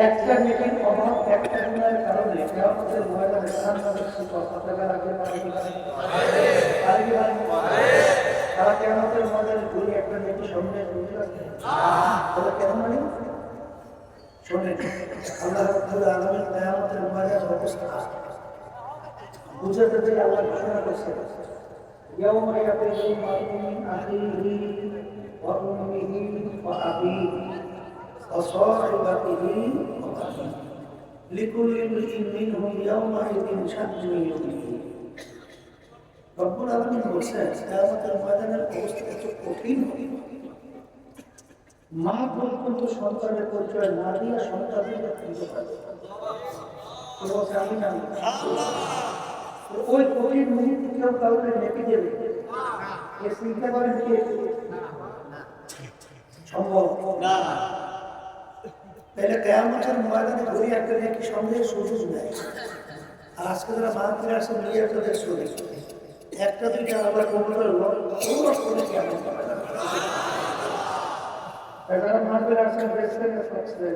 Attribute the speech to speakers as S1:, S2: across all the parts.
S1: একটা নেকির অভাব একটা গুণের কারণে কেয়ামতের ময়দানে জাহান্নামের শিকড় পতাকা রাখতে পারে কি পারে না? পারে কি পারে না? তারা কেয়ামতের ময়দানে ঘুরে একটা নেকি সামনে ঘুরে রাখে তাহলে কেন মানে শোনেন আল্লাহ রাব্বুল আলামিন কিয়ামতের ময়দানের অবস্থা বুঝাতে পেরে আল্লাহ ঘোষণা করছে يوم يفر المرء من وصاحبته وبنيه لكل امرئ منهم يومئذ شأن يغنيه রব্বুল আলমিন বলছেন কেয়ামতের ময়দানের অবস্থা এত কঠিন হবে মা পর্যন্ত সন্তানের পরিচয় না দিয়ে সন্তানদের দিতে পারে কেউ বলছে, আমি না তো ওই কঠিন মুহূর্তে কেউ কাউকে নেপে দেবে এ চিন্তা করেন কে সম্ভব না তাহলে কেয়ামতের ময়দানে ঘুরে একটা নেকি সন্দেহের সুযোগ নেই আর আজকে যারা মাহফিলে আসছে মিডিয়া তো দেখছ একটা দুইটা আবার কবুতর করে কেমন যারা মাহফিলে আসছেন দেখছেন না শুনছেন?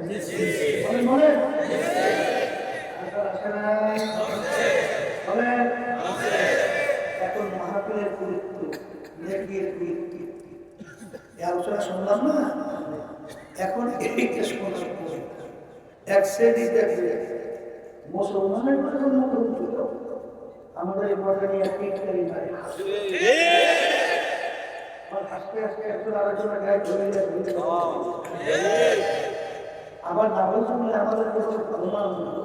S1: বলেন, বলেন। আপনারা আসেন না? বলেন। এখন মাহফিলের গুরুত্ব নেকির গুরুত্ব এই আলোচনা শুনলাম না এখন এইটা শোনা এক শ্রেণীতে মুসলমানের জন্য গুরুত্ব আমাদের এই কথা নিয়ে পিটকারি নাই আস্তে আস্তে একজন আলোচনা গায়ে ধরে। আবার শুনলে আমাদের নেই।